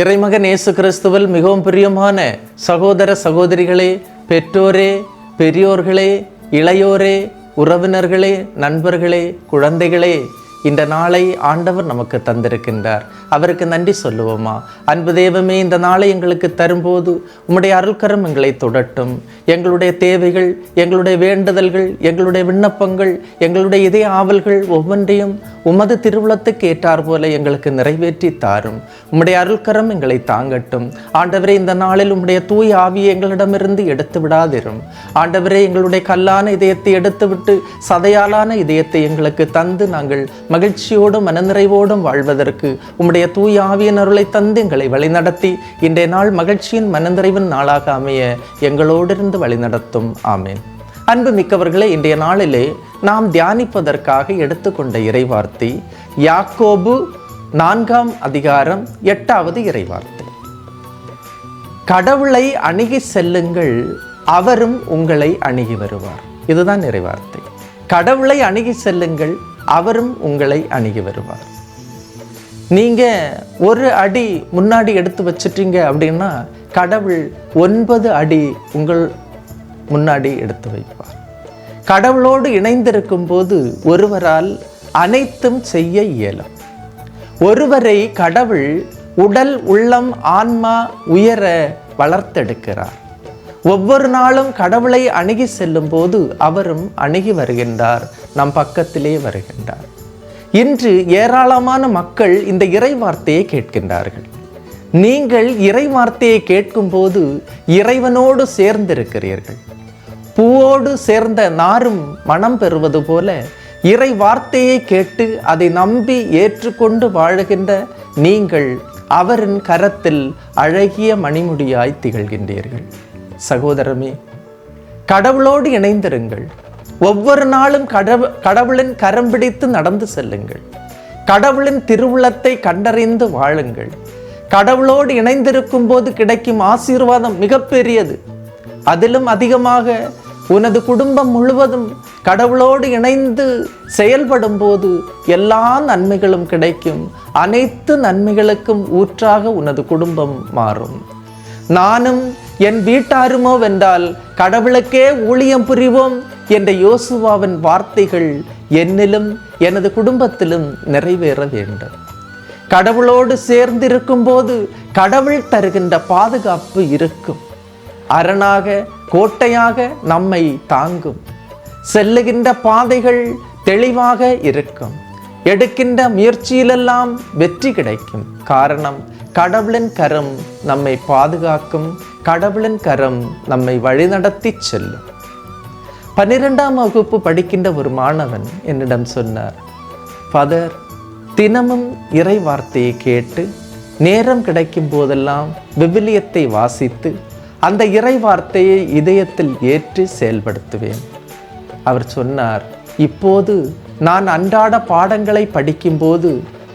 இறைமகன் இயேசு கிறிஸ்துவில் மிகவும் பிரியமான சகோதர சகோதரிகளே பெற்றோரே பெரியோர்களே இளையோரே உறவினர்களே நண்பர்களே குழந்தைகளே இந்த நாளை ஆண்டவர் நமக்கு தந்திருக்கின்றார். அவருக்கு நன்றி சொல்லுவோமா? அன்பு தெய்வமே இந்த நாளை எங்களுக்கு தரும்போது உம்முடைய அருள்கரம் எங்களை தொடட்டும். எங்களுடைய தேவைகள் எங்களுடைய வேண்டுதல்கள் எங்களுடைய விண்ணப்பங்கள் எங்களுடைய இதய ஆவல்கள் ஒவ்வொன்றையும் உமது திருவுளத்துக்கு ஏற்றார் போல எங்களுக்கு நிறைவேற்றி தாரும். உம்முடைய அருள்கரம் எங்களை தாங்கட்டும். ஆண்டவரே இந்த நாளில் உம்முடைய தூய் ஆவியை எங்களிடமிருந்து எடுத்து விடாதிரும். ஆண்டவரே எங்களுடைய கல்லான இதயத்தை எடுத்துவிட்டு சதையாலான இதயத்தை எங்களுக்கு தந்து நாங்கள் மகிழ்ச்சியோடும் மனநிறைவோடும் வாழ்வதற்கு உம்முடைய தூய் ஆவியின் அருளை தந்து எங்களை வழிநடத்தி இன்றைய நாள் மகிழ்ச்சியின் மனநிறைவின் நாளாக அமைய எங்களோடு இருந்து எங்களோடிருந்து வழிநடத்தும் ஆமேன். அன்பு மிக்கவர்களே இன்றைய நாளிலே நாம் தியானிப்பதற்காக எடுத்துக்கொண்ட இறைவார்த்தை யாக்கோபு நான்காம் அதிகாரம் எட்டாவது இறைவார்த்தை. கடவுளை அணுகி செல்லுங்கள் அவரும் உங்களை அணுகி வருவார். இதுதான் நிறைவார்த்தை கடவுளை அணுகி செல்லுங்கள் அவரும் உங்களை அணுகி வருவார். நீங்க ஒரு அடி முன்னாடி எடுத்து வச்சிட்டீங்க அப்படின்னா கடவுள் ஒன்பது அடி உங்கள் முன்னாடி எடுத்து வைப்பார். கடவுளோடு இணைந்திருக்கும் போது ஒருவரால் அனைத்தும் செய்ய இயலும். ஒருவரை கடவுள் உடல் உள்ளம் ஆன்மா உயர வளர்த்தெடுக்கிறார். ஒவ்வொரு நாளும் கடவுளை அணுகி செல்லும் போது அவரும் அணுகி வருகின்றார் நம் பக்கத்திலே வருகின்றார். இன்று ஏராளமான மக்கள் இந்த இறை வார்த்தையை கேட்கின்றார்கள். நீங்கள் இறை வார்த்தையை கேட்கும்போது இறைவனோடு சேர்ந்திருக்கிறீர்கள். பூவோடு சேர்ந்த நாரும் மனம் பெறுவது போல இறை வார்த்தையை கேட்டு அதை நம்பி ஏற்றுக்கொண்டு வாழுகின்ற நீங்கள் அவரின் கரத்தில் அழகிய மணிமுடியாய் திகழ்கின்றீர்கள். சகோதரமே கடவுளோடு இணைந்திருங்கள். ஒவ்வொரு நாளும் கடவு கடவுளின் கரம் பிடித்து நடந்து செல்லுங்கள். கடவுளின் திருவுளத்தை கண்டறிந்து வாழுங்கள். கடவுளோடு இணைந்திருக்கும் போது கிடைக்கும் ஆசீர்வாதம் மிகப்பெரியது. அதிலும் அதிகமாக உனது குடும்பம் முழுவதும் கடவுளோடு இணைந்து செயல்படும் போது எல்லா நன்மைகளும் கிடைக்கும். அனைத்து நன்மைகளுக்கும் ஊற்றாக உனது குடும்பம் மாறும். நானும் என் வீட்டாருமோ வென்றால் கடவுளுக்கே ஊழியம் புரிவோம் என்ற யோசுவாவின் வார்த்தைகள் என்னிலும் எனது குடும்பத்திலும் நிறைவேற வேண்டும். கடவுளோடு சேர்ந்திருக்கும் போது கடவுள் தருகின்ற பாதுகாப்பு இருக்கும். அரணாக கோட்டையாக நம்மை தாங்கும். செல்லுகின்ற பாதைகள் தெளிவாக இருக்கும். எடுக்கின்ற முயற்சியிலெல்லாம் வெற்றி கிடைக்கும். காரணம் கடவுளின் கரம் நம்மை பாதுகாக்கும். கடவுளின் கரம் நம்மை வழிநடத்தி செல்லும். பன்னிரெண்டாம் வகுப்பு படிக்கின்ற ஒரு மாணவன் என்னிடம் சொன்னார் ஃபாதர் தினமும் இறை வார்த்தையை கேட்டு நேரம் கிடைக்கும் போதெல்லாம் விவிலியத்தை வாசித்து அந்த இறை வார்த்தையை இதயத்தில் ஏற்று செயல்படுத்துவேன். அவர் சொன்னார் இப்போது நான் அன்றாட பாடங்களை படிக்கும்போது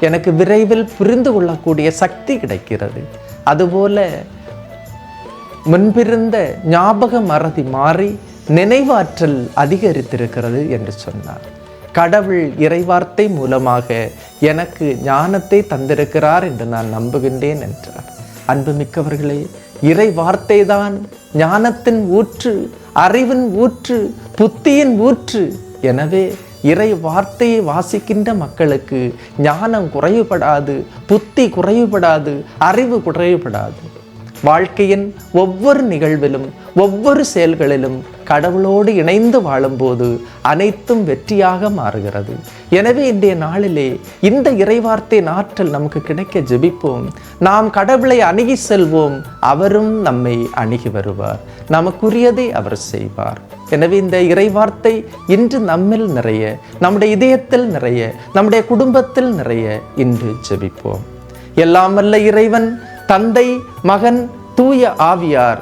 எனக்கு விரைவில் புரிந்து கொள்ளக்கூடிய சக்தி கிடைக்கிறது. அதுபோல முன்பிருந்த ஞாபக மறதி மாறி நினைவாற்றல் அதிகரித்திருக்கிறது என்று சொன்னார். கடவுள் இறைவார்த்தை மூலமாக எனக்கு ஞானத்தை தந்திருக்கிறார் என்று நான் நம்புகின்றேன் என்றார். அன்புமிக்கவர்களே இறை வார்த்தை தான் ஞானத்தின் ஊற்று அறிவின் ஊற்று புத்தியின் ஊற்று. எனவே இறை வார்த்தையை வாசிக்கின்ற மக்களுக்கு ஞானம் குறைவுபடாது புத்தி குறைவுபடாது அறிவு குறைவுபடாது. வாழ்க்கையின் ஒவ்வொரு நிகழ்விலும் ஒவ்வொரு செயல்களிலும் கடவுளோடு இணைந்து வாழும்போது அனைத்தும் வெற்றியாக மாறுகிறது. எனவே இன்றைய நாளிலே இந்த இறைவார்த்தை நாற்றல் நமக்கு கிடைக்க ஜெபிப்போம். நாம் கடவுளை அணுகி செல்வோம். அவரும் நம்மை அணுகி வருவார். நமக்குரியதை அவர் செய்வார். எனவே இந்த இறைவார்த்தை இன்று நம்மில் நிறைய நம்முடைய இதயத்தில் நிறைய நம்முடைய குடும்பத்தில் நிறைய இன்று ஜெபிப்போம். எல்லாம் வல்ல இறைவன் தந்தை மகன் தூய ஆவியார்